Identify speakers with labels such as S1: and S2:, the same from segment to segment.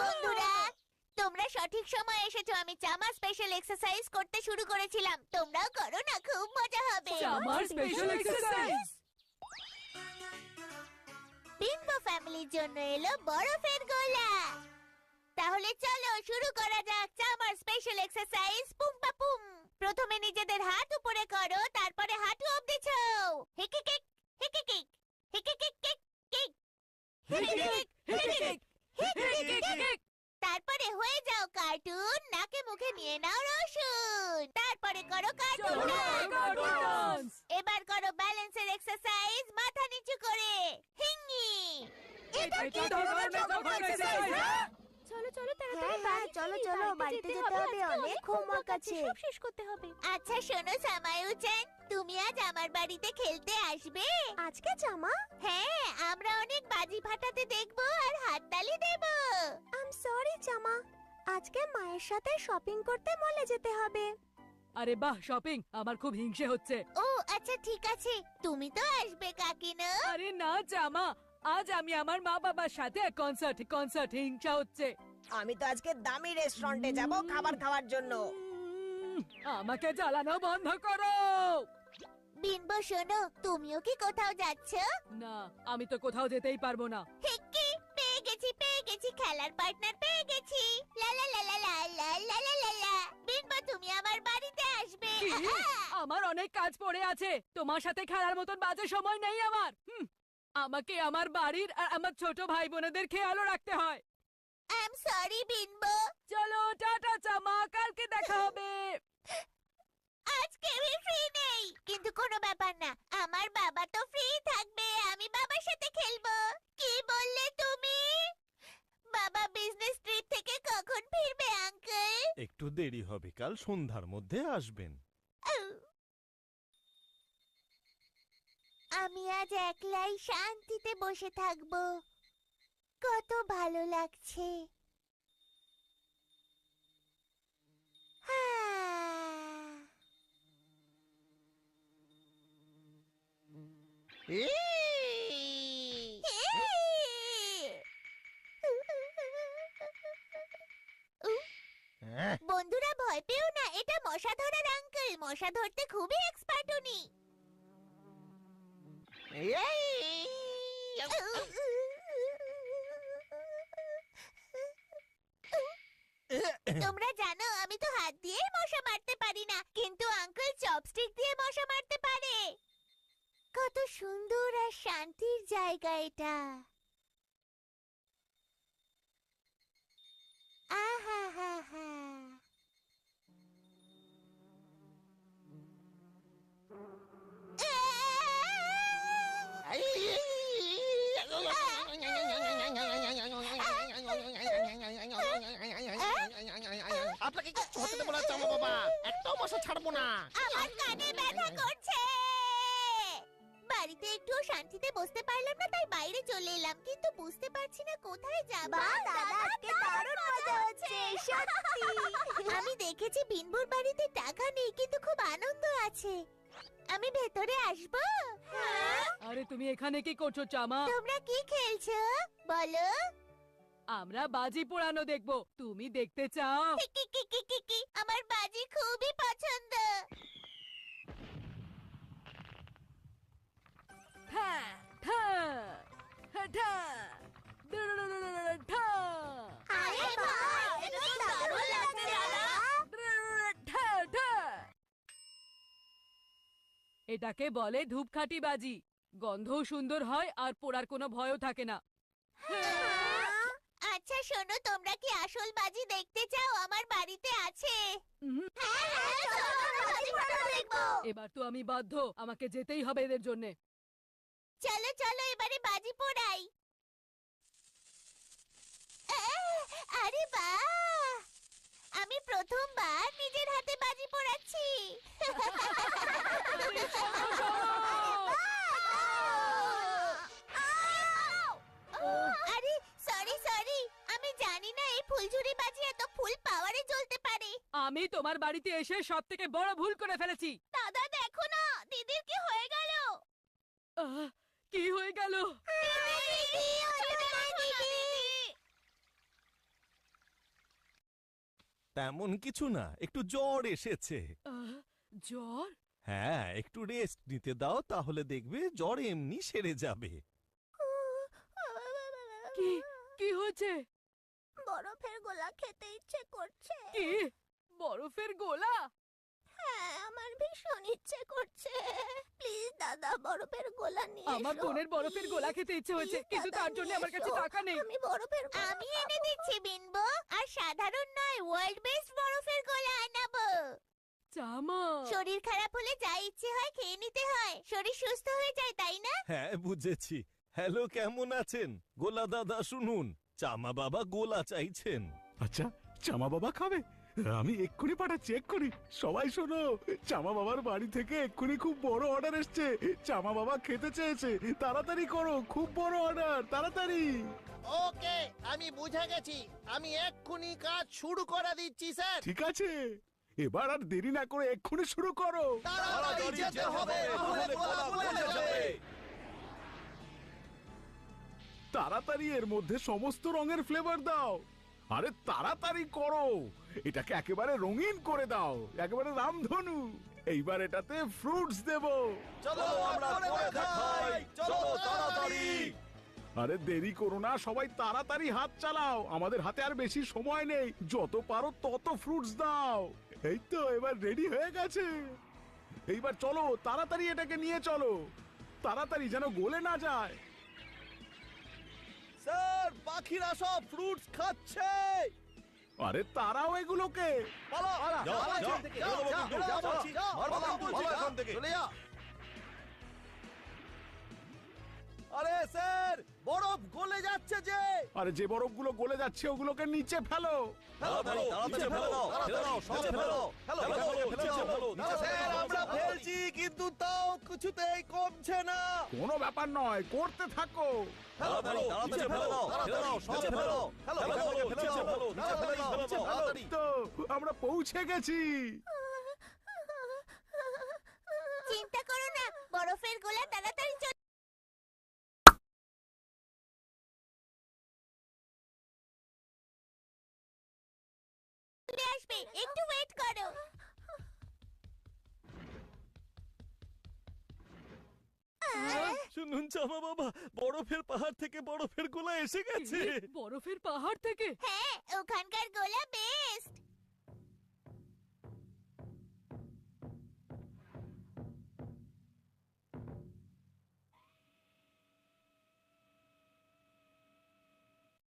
S1: বন্ধুরা তোমরা সঠিক সময় এসেছ। আমি চামা স্পেশাল এক্সারসাইজ করতে শুরু করেছিলাম। তোমরাও করো না খুব মজা হবে।
S2: আমার স্পেশাল এক্সারসাইজ
S1: বিম্বো ফ্যামিলির জন্য এলো বরফের গোলা। তাহলে চলো শুরু করা যাক চামার স্পেশাল এক্সারসাইজ পুম পুম। প্রথমে নিজেদের হাত উপরে করো তারপরে হাঁটু অবধি ছৌ হিকি কিক হিকি কিক হিকি কিক কিক কিক হিকি কিক হিকি কিক। তারপরে হয়ে যাও কার্টুন নাকে মুখে নিয়ে নাও রসুন। তারপরে করো কার্টুন এবার করো ব্যালেন্সের এক্সারসাইজ মাথা নিচু করে। হিঙ্গি এটা কি ধরনের এক্সারসাইজ
S3: হ্যাঁ, হ্যাঁ, চলো, চলো, বাড়িতে যেতে হবে, অনেক homework আছে।
S4: সব শেষ করতে হবে।
S1: আচ্ছা শোনো সামায়ুচান তুমি আজ আমার বাড়িতে খেলতে আসবে।
S3: আজকে জামা?
S1: হ্যাঁ আমরা অনেক বাজি ফাটাতে দেখব আর হাততালি দেব।
S3: আম সরি জামা। আজকে মায়ের সাথে শপিং করতে মলে যেতে হবে।
S2: আরে বাহ শপিং আমার খুব হিংসে হচ্ছে।
S1: ও আচ্ছা ঠিক আছে। তুমি তো আসবে কাকিনা।
S2: আরে না জামা! আজ আমি আমার মা বাবার সাথে কনসার্ট কনসার্ট হিংসা হচ্ছে।
S5: আমি তো আজকে দামি রেস্টুরেন্টে যাব খাবার খাওয়ার জন্য।
S2: আমাকে জ্বালানো বন্ধ করো।
S1: বিনবো শোনো তুমিও কি কোথাও যাচ্ছ?
S2: না আমি তো কোথাও যেতেই পারব না।
S1: হিক্কি পেয়ে গেছি পেয়ে গেছি খেলার পার্টনার পেয়ে গেছি। লা লা লা লা লা লা লা লা লা লা। বিনবো তুমি আমার বাড়িতে আসবে?
S2: আমার অনেক কাজ পড়ে আছে। তোমার সাথে খেলার মতন বাজে সময় নেই আমার। আমাকে আমার বাড়ির আর আমার ছোট ভাই বোনেদের খেয়ালও রাখতে হয়।
S1: আই এম সরি বিনবো
S2: চলো টাটা চামা কালকে দেখা হবে।
S1: আজকে আমি ফ্রি নেই। কিন্তু কোনো ব্যাপার না আমার বাবা তো ফ্রি থাকবে আমি বাবার সাথে খেলব। কি বললে তুমি? বাবা বিজনেস ট্রিপ থেকে কখন ফিরবে আঙ্কেল
S6: একটু দেরি হবে কাল সন্ধ্যার মধ্যে আসবেন।
S1: আমি আজ একলাই শান্তিতে বসে থাকব। কত ভালো লাগছে। হ্যাঁ। বন্ধুরা ভয় পেও না এটা মশা ধরার আঙ্কেল মশা ধরতে খুবই এক্সপার্ট উনি। তোমরা জানো, আমি তো হাত দিয়ে মশা মারতে পারি না, কিন্তু আঙ্কেল চপস্টিক দিয়ে মশা মারতে পারে। কত সুন্দর আর শান্তির জায়গা এটা। আহা, হা হা।
S7: আপনাকে কিচ্ছু হতে দেবো না চামা বাবা। একটাও মশা ছাড়বো না।
S1: আমার কানে ব্যথা করছে। বাড়িতে একটু শান্তিতে বসতে পারলাম না তাই বাইরে চলে এলাম। কিন্তু বুঝতে পারছি না কোথায় যাব।
S3: বাহ, দাদা, আজকে দারুণ মজা হচ্ছে, সত্যি।
S1: আমি দেখেছি বিনবুর বাড়িতে টাকা নেই কিন্তু খুব আনন্দ আছে। আমি ভেতরে আসব? হ্যাঁ।
S2: আরে তুমি এখানে কি করছ চামা?
S1: তোমরা কি খেলছো? বলো।
S2: আমরা বাজি পোড়ানো দেখব। তুমি দেখতে চাও?
S1: কি কি কি কি কি আমার বাজি খুবই পছন্দ।
S2: ঠা ঠা ঠা ঠা
S1: আরে বাহ এটা তো দারুণ লাগছে
S2: ঠা ঠা। এটাকে বলে ধূপখাটি বাজি। গন্ধও সুন্দর হয় আর পোড়ার কোনো ভয়ও থাকে না।
S1: আচ্ছা শোনো তোমরা কি আসল বাজি দেখতে চাও? আমার বাড়িতে আছে। হ্যাঁ হ্যাঁ
S2: এবার তো আমি বাধ্য আমাকে যেতেই হবে এদের জন্যে।
S1: চলো চলো এবারে বাজি পোড়াই। আরে বাহ! আমি প্রথমবার নিজের হাতে বাজি পোড়াচ্ছি। আরে ফুলঝুরি বাজি এত ফুল পাওয়ারে জ্বলতে পারে।
S2: আমি তোমার বাড়িতে এসে সব থেকে বড় ভুল করে ফেলেছি।
S1: দাদা দেখো না দিদির কি হয়ে গেল?
S2: আহ, কি হয়ে গেল।
S6: তেমন কিছু না একটু জ্বর এসেছে।
S2: আহ, জ্বর?
S6: হ্যাঁ একটু রেস্ট নিতে দাও তাহলে দেখবে জ্বর এমনি সেরে যাবে।
S2: কি কি হয়েছে?
S3: বরফের গোলা খেতে ইচ্ছে করছে।
S2: কি? বরফের গোলা?
S3: হ্যাঁ আমার ভীষণ ইচ্ছে করছে। প্লিজ দাদা বরফের গোলা নিয়ে
S2: আমার
S3: এসো।
S2: বোনের বরফের গোলা খেতে ইচ্ছে হয়েছে
S3: Please,
S2: কিন্তু
S3: দাদা,
S2: তার জন্য
S3: নিয়ে
S2: আমার কাছে
S3: এসো।
S2: টাকা নেই।
S3: আমি বরফের গোলা
S1: আমি এনে দিচ্ছি বিনবো আর সাধারণ নয় ওয়ার্ল্ড বেস্ট বরফের গোলা আনাবো।
S2: জামা।
S1: শরীর খারাপ হলে যা ইচ্ছে হয় খেয়ে নিতে হয়। শরীর সুস্থ হয়ে যায় তাই না?
S6: হ্যাঁ বুঝেছি। হ্যালো কেমন আছেন? গোলা দাদা শুনুন। চামা বাবা গোলা চাইছেন।
S8: আচ্ছা চামা বাবা খাবে? আমি এক্ষুনি পাঠাচ্ছি এক্ষুনি। সবাই শোনো চামা বাবার বাড়ি থেকে এক্ষুনি খুব বড় অর্ডার এসছে। চামা বাবা খেতে চেয়েছে। তাড়াতাড়ি করো খুব বড় অর্ডার তাড়াতাড়ি।
S7: ওকে আমি বুঝে গেছি। আমি এক্ষুনি কাজ শুরু করে দিচ্ছি স্যার।
S8: ঠিক আছে। এবার আর দেরি না করে এক্ষুনি শুরু করো।
S7: তাড়াতাড়ি যেতে হবে
S8: তাড়াতাড়ি এর মধ্যে সমস্ত রঙের ফ্লেভার দাও। আরে তাড়াতাড়ি করো। এটাকে একেবারে রঙিন করে দাও। একেবারে রামধনু। এইবার এটাতে ফ্রুটস দেবো।
S7: চলো আমরা করে দেখাই। চলো তাড়াতাড়ি।
S8: আরে দেরি করো না সবাই তাড়াতাড়ি হাত চালাও। আমাদের হাতে আর বেশি সময় নেই। যত পারো তত ফ্রুটস দাও। এই তো এবার রেডি হয়ে গেছে। এইবার চলো তাড়াতাড়ি এটাকে নিয়ে চলো। তাড়াতাড়ি যেন গলে না যায়।
S7: স্যার পাখিরা সব ফ্রুটস খাচ্ছে।
S8: আরে তারাও এগুলোকে।
S7: পালা
S6: যাও,
S7: পালা
S6: যাও,
S7: এখান থেকে,
S6: যাও,
S7: যাও,
S6: যাও,
S7: যাও,
S6: যাও,
S7: যাও,
S6: যাও,
S7: পালা, আরে স্যার বরফ গলে যাচ্ছে যে
S8: আরে যে বরফগুলো গলে যাচ্ছে ওগুলোকে নিচে ফেলো
S6: তাড়াতাড়ি, তাড়াতাড়ি ফেলে দাও, সব ফেলো।
S7: ফেলো,
S6: ফেলো,
S7: ফেলো,
S6: ফেলো,
S7: নিচে
S6: ফেলো,
S7: ফেলো।
S6: নিচে
S7: স্যার আমরা ফেলছি কিন্তু তাও কিছুতেই কমছে না
S8: কোনো ব্যাপার নয় করতে থাকো
S6: তাড়াতাড়ি, তাড়াতাড়ি ফেলে দাও, সব ফেলো।
S7: ফেলো,
S6: ফেলো। তাড়াতাড়ি।
S8: তো আমরা পৌঁছে গেছি
S1: চিন্তা করো না বরফের গোলা তাড়াতাড়ি একটু ওয়েট করো।
S6: শুনুন চামা বাবা বরফের পাহাড় থেকে বরফের গোলা এসে গেছে।
S2: বরফের পাহাড় থেকে?
S1: হ্যাঁ ওখানকার গোলা বেস্ট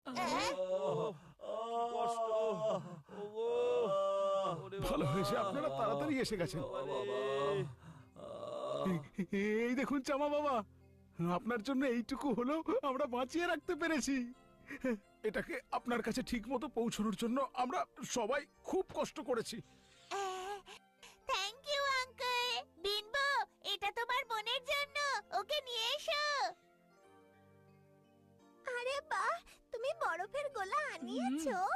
S6: কষ্ট
S8: ভালো হয়েছে। আপনারা তাড়াতাড়ি এসে গেছেন। এই- দেখুন চামা বাবা, আপনার জন্য এইটুকু হলেও আমরা বাঁচিয়ে রাখতে পেরেছি। এটাকে আপনার কাছে ঠিক মতো পৌঁছানোর জন্য আমরা সবাই খুব কষ্ট করেছি।
S1: থ্যাংক ইউ আঙ্কেল বিনবো, এটা তোমার বোনের জন্য। ওকে নিয়ে এসো।
S3: আরে বাহ, তুমি বরফের গোলা আনিয়েছো।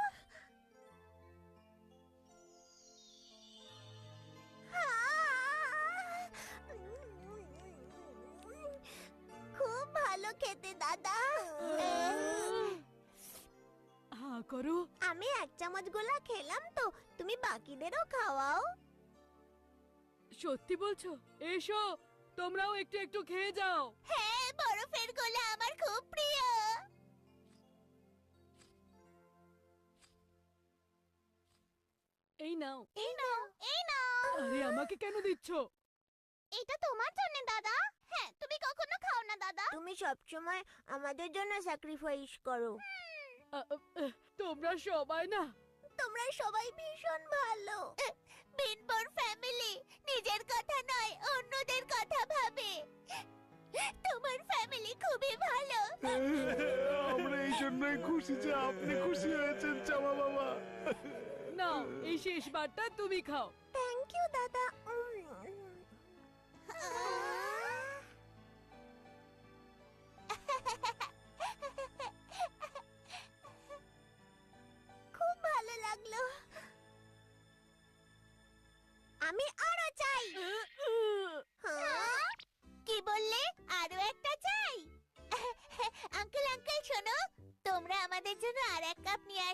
S3: খেতে দাদা।
S2: হ্যাঁ করো।
S3: আমি এক চামচ গোলা খেলাম তো তুমি বাকিদেরও খাওয়াও।
S2: সত্যি বলছো? এসো তোমরাও একটু একটু খেয়ে যাও।
S1: হ্যাঁ বরফের গোলা আমার খুব প্রিয়।
S2: এই নাও।
S1: এই নাও এই নাও।
S2: আরে আমাকে কেন দিচ্ছ?
S1: এটা তোমার জন্য দাদা। হ্যাঁ তুমি কখনো খাও না দাদা।
S3: তুমি সবসময় আমাদের জন্য স্যাক্রিফাইস করো।
S2: তোমরা সবাই না?
S3: তোমরা সবাই ভীষণ ভালো।
S1: বিনবোর ফ্যামিলি নিজের কথা নয় অন্যদের কথা ভাবে। তোমার ফ্যামিলি খুবই ভালো।
S8: আমরা এই জন্যই খুশি যে আপনি খুশি হয়েছেন চামা বাবা।
S2: নাও এই শেষবারটা তুমি খাও।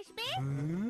S1: আঙ্কেল আঙ্কেল শোনো